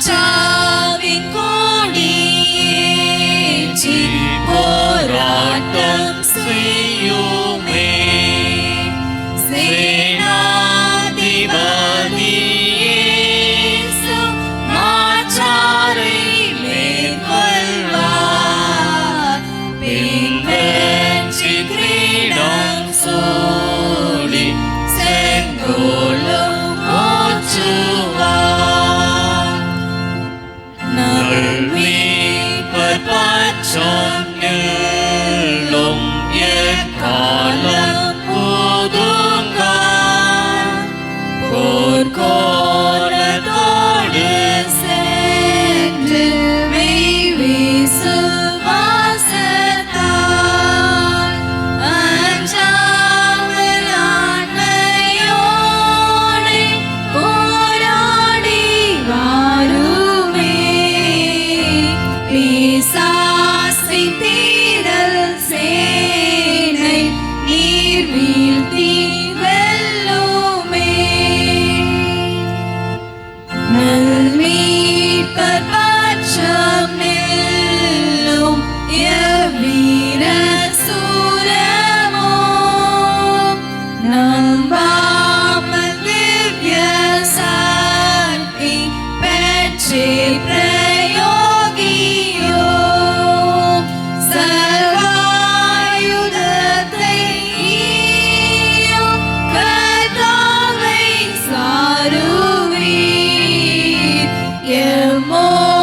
time. Lung yết cỏ lông பிசாசின் தீரல் சேனை நீர் வீழ்த்தி வெல்லுமே. நல்மீட்பர் more.